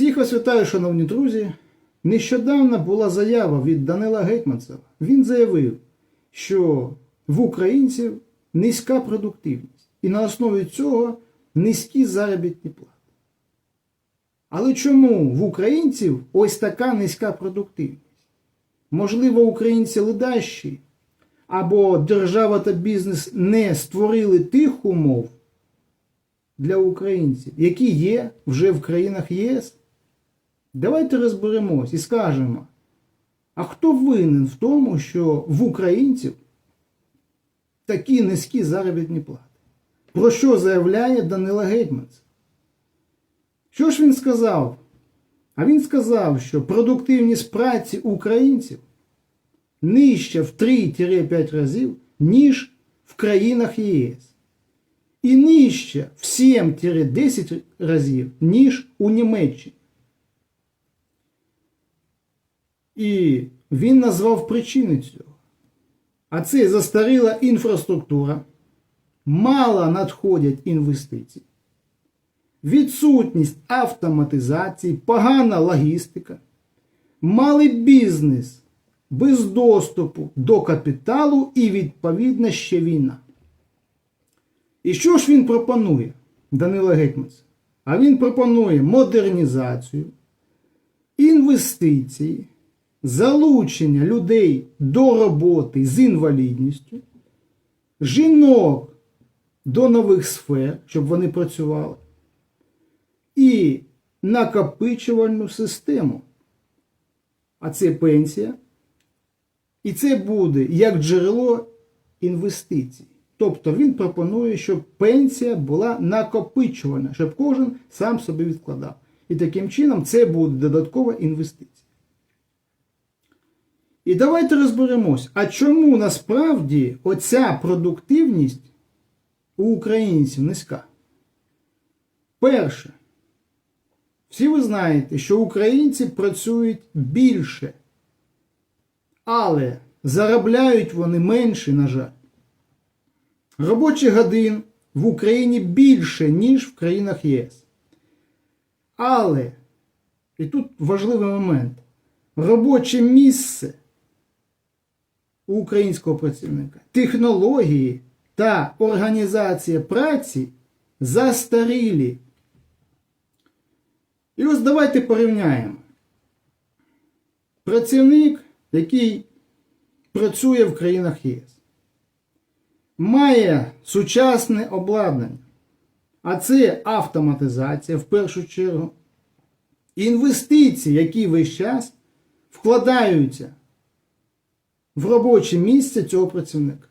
Всіх вас вітаю, шановні друзі. Нещодавно була заява від Данила Гетманцева. Він заявив, що в українців низька продуктивність, і на основі цього низькі заробітні плати. Але чому в українців ось така низька продуктивність? Можливо, українці ледащі, або держава та бізнес не створили тих умов для українців, які є вже в країнах ЄС. Давайте розберемось і скажемо, а хто винен в тому, що в українців такі низькі заробітні плати? Про що заявляє Данила Гетьманцев? Що ж він сказав? А він сказав, що продуктивність праці українців нижча в 3-5 разів, ніж в країнах ЄС. І нижча в 7-10 разів, ніж у Німеччині. І він назвав причини цього. А це застаріла інфраструктура, мало надходять інвестицій, відсутність автоматизації, погана логістика, малий бізнес без доступу до капіталу і, відповідно, ще війна. І що ж він пропонує, Данило Гетьманцев? А він пропонує модернізацію, інвестиції, залучення людей до роботи з інвалідністю, жінок до нових сфер, щоб вони працювали, і накопичувальну систему. А це пенсія. І це буде як джерело інвестицій. Тобто він пропонує, щоб пенсія була накопичувана, щоб кожен сам собі відкладав. І таким чином це буде додаткова інвестиція. І давайте розберемось, а чому насправді оця продуктивність у українців низька? Перше, всі ви знаєте, що українці працюють більше, але заробляють вони менше, на жаль. Робочих годин в Україні більше, ніж в країнах ЄС. Але, і тут важливий момент, робоче місце у українського працівника, технології та організація праці застарілі. І ось давайте порівняємо. Працівник, який працює в країнах ЄС, має сучасне обладнання, а це автоматизація в першу чергу, інвестиції, які весь час вкладаються в робоче місце цього працівника.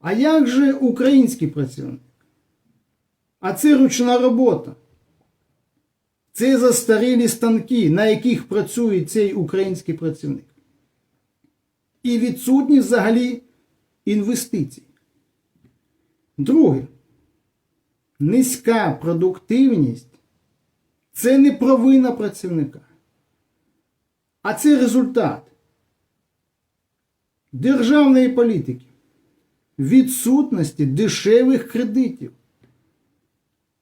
А як же український працівник? А це ручна робота. Це застарілі станки, на яких працює цей український працівник. І відсутність взагалі інвестицій. Друге, низька продуктивність це не провина працівника, а це результат державної політики, відсутності дешевих кредитів,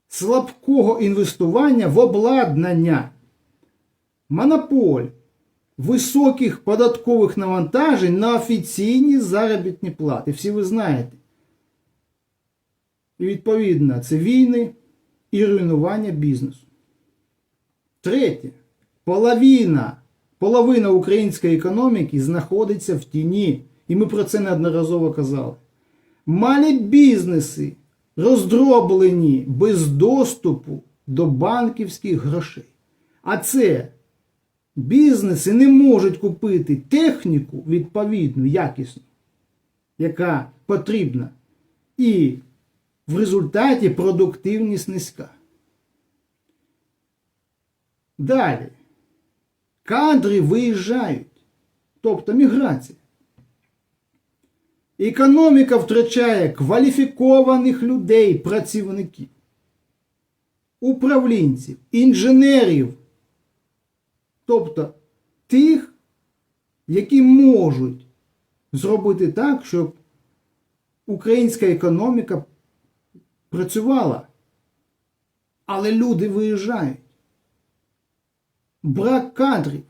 слабкого інвестування в обладнання, монополь високих податкових навантажень на офіційні заробітні плати. Всі ви знаєте. І відповідно це війни і руйнування бізнесу. Третє. Половина, половина української економіки знаходиться в тіні. І ми про це неодноразово казали. Малі бізнеси роздроблені без доступу до банківських грошей. А це бізнеси не можуть купити техніку відповідну, якісну, яка потрібна. І в результаті продуктивність низька. Далі. Кадри виїжджають. Тобто міграція. Економіка втрачає кваліфікованих людей, працівників, управлінців, інженерів, тобто тих, які можуть зробити так, щоб українська економіка працювала Але люди виїжджають. Брак кадрів.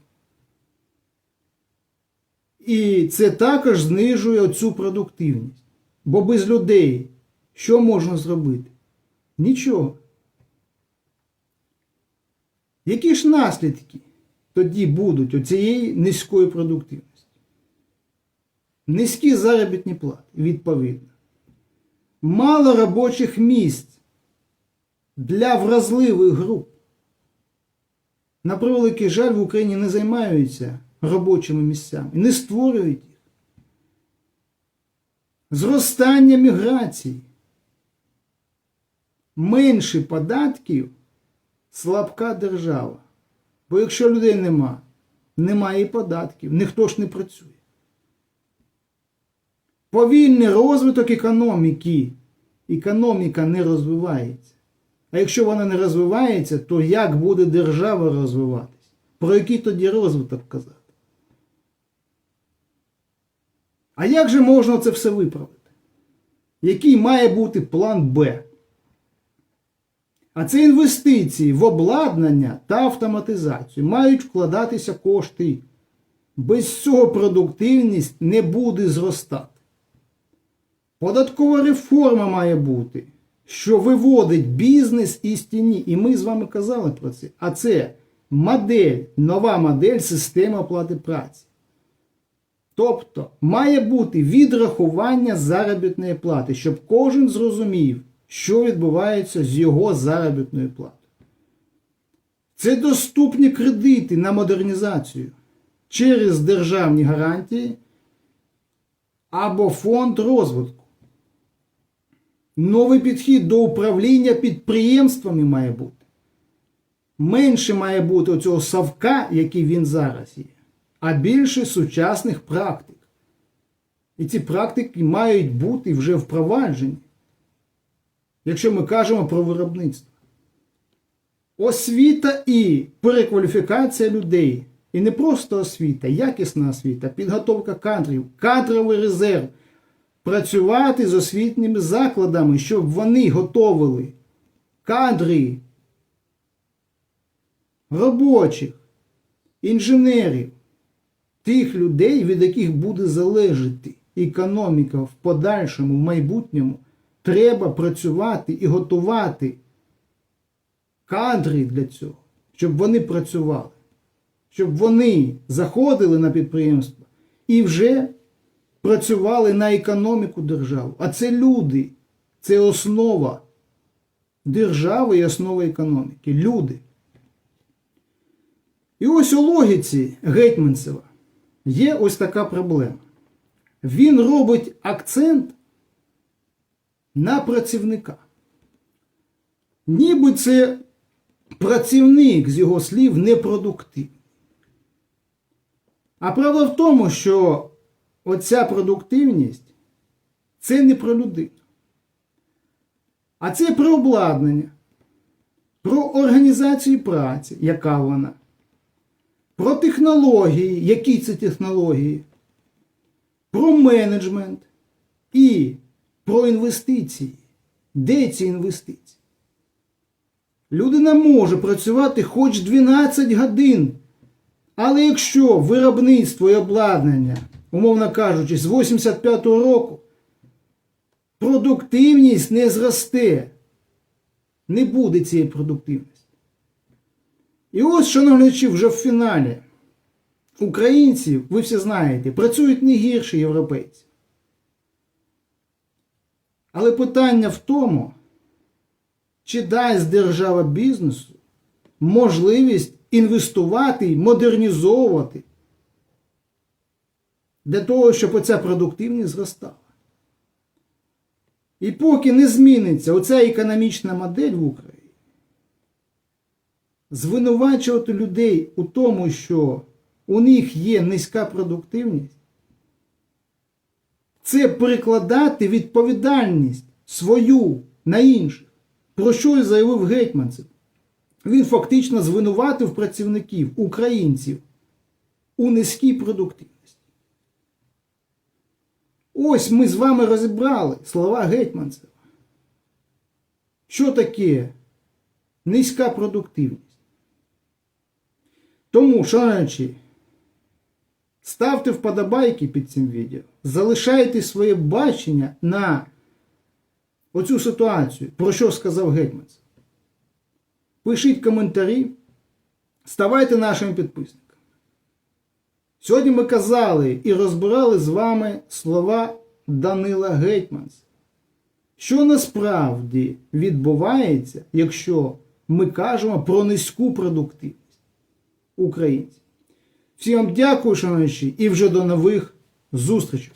І це також знижує цю продуктивність. Бо без людей що можна зробити? Нічого. Які ж наслідки тоді будуть у цієї низької продуктивності? Низькі заробітні плати, відповідно. Мало робочих місць для вразливих груп. На превеликий жаль, в Україні не займаються робочими місцями, не створюють їх. Зростання міграції. Менше податків слабка держава. Бо якщо людей нема, немає і податків, ніхто ж не працює. Повільний розвиток економіки. Економіка не розвивається. А якщо вона не розвивається, то як буде держава розвиватись? Про який тоді розвиток казати? А як же можна це все виправити? Який має бути план Б? А це інвестиції в обладнання та автоматизацію. Мають вкладатися кошти. Без цього продуктивність не буде зростати. Податкова реформа має бути, що виводить бізнес із тіні. І ми з вами казали про це. А це модель, нова модель системи оплати праці. Тобто має бути відрахування заробітної плати, щоб кожен зрозумів, що відбувається з його заробітною платою. Це доступні кредити на модернізацію через державні гарантії або фонд розвитку. Новий підхід до управління підприємствами має бути. Менше має бути оцього совка, який він зараз є, а більше сучасних практик. І ці практики мають бути вже впроваджені, якщо ми кажемо про виробництво. Освіта і перекваліфікація людей. І не просто освіта, якісна освіта, підготовка кадрів, кадровий резерв. Працювати з освітніми закладами, щоб вони готовили кадри робочих, інженерів, тих людей, від яких буде залежати економіка в подальшому, в майбутньому, треба працювати і готувати кадри для цього, щоб вони працювали, щоб вони заходили на підприємство і вже працювали на економіку держави. А це люди, це основа держави і основа економіки. Люди. І ось у логіці Гетьманцева є ось така проблема. Він робить акцент на працівника. Ніби це працівник, з його слів, непродуктивний. А правда в тому, що оця продуктивність це не про людину. А це про обладнання, про організацію праці, яка вона, про технології, які це технології, про менеджмент і про інвестиції. Де ці інвестиції? Людина може працювати хоч 12 годин. Але якщо виробництво і обладнання, умовно кажучи, з 85-го року продуктивність не зросте, не буде цієї продуктивності. І ось, шановні вже в фіналі. Українці, ви всі знаєте, працюють не гірше європейців. Але питання в тому, чи дасть держава бізнесу можливість інвестувати модернізовувати для того, щоб оця продуктивність зростала. І поки не зміниться оця економічна модель в Україні, звинувачувати людей у тому, що у них є низька продуктивність, це перекладати відповідальність свою на інших, про що і заявив Гетьманцев. Він фактично звинуватив працівників, українців у низькій продуктивності. Ось ми з вами розібрали слова Гетьманцева. Що таке низька продуктивність. Тому, шановні, ставте вподобайки під цим відео, залишайте своє бачення на оцю ситуацію, про що сказав Гетьманцев. Пишіть коментарі, ставайте нашими підписниками. Сьогодні ми казали і розбирали з вами слова Данила Гетьманс. Що насправді відбувається, якщо ми кажемо про низьку продуктивність українців? Всім вам дякую, шановні, і вже до нових зустрічей!